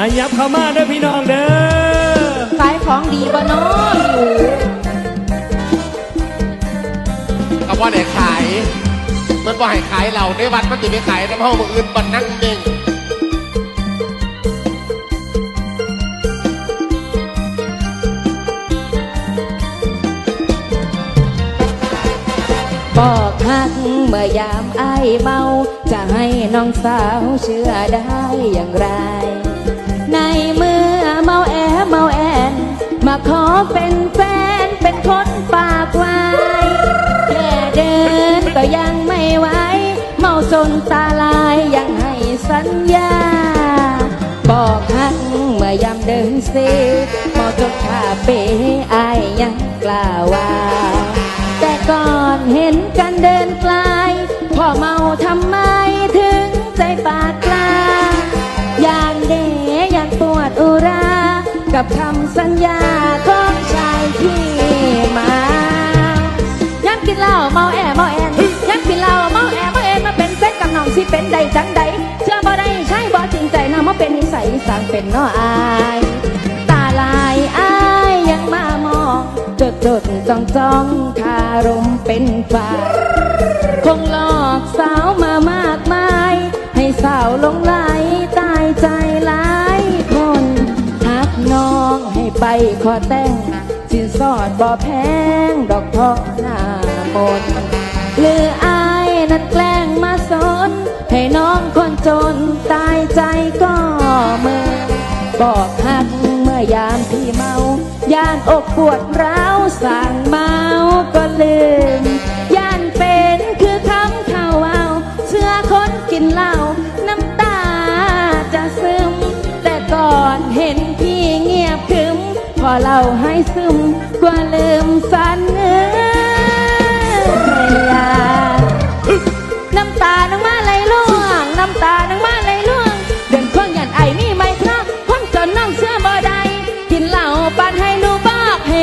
อายับเข้ามาเด้อพี่น้องเด้อขายของดีบ่น้ออยู่เอาว่าไหนขาย มันว่าให้ขายเราในวัดมันจะไปขายน้ำห้องมืออื่นบันนั่งเองบอกฮักเมื่อยามไอเมา จะให้น้องสาวเชื่อได้อย่างไร เป็นแฟนเป็นคนปากไว้แค่เดินก็ยังไม่ไหวเมาจนตาลายยังให้สัญญา บอกฮักเมื่อยามเดินสิเมาจนขาเปอายยังกล้าว่าแต่ก่อนเห็นกันเดินไกลพ่อเมาทำไมถึงใจปากกล้าอย่างเดอย่างปวดอุรา กับคำสัญญา สั่งเป็นน้ออาย ตาลายอายยังมามองจดจดจ้องจ้องคารมเป็นฝ่ายคงหลอกสาวมามากมาย ให้สาวลงไหลตายใจหลายคนหักน้องให้ไปขอแต่งสินสอดบ่แพงดอกทอหน้ามนหรืออายนั้นแกล้งมาสน ให้น้องคนจนตายใจก็ เมื่อบอกหักเมื่อยามพี่เมาย่านอกปวดร้าวสั่งเมาก็ลืมย่านเป็นคือคำข่าวเอาเชื่อคนกินเหล้าน้ำตาจะซึม แต่ก่อนเห็นพี่เงียบขึมพอเล่าให้ซึมกว่าลืมสันเอยาน้ำตานังมาไหลล่วงน้ำตานังมาไหลล่วง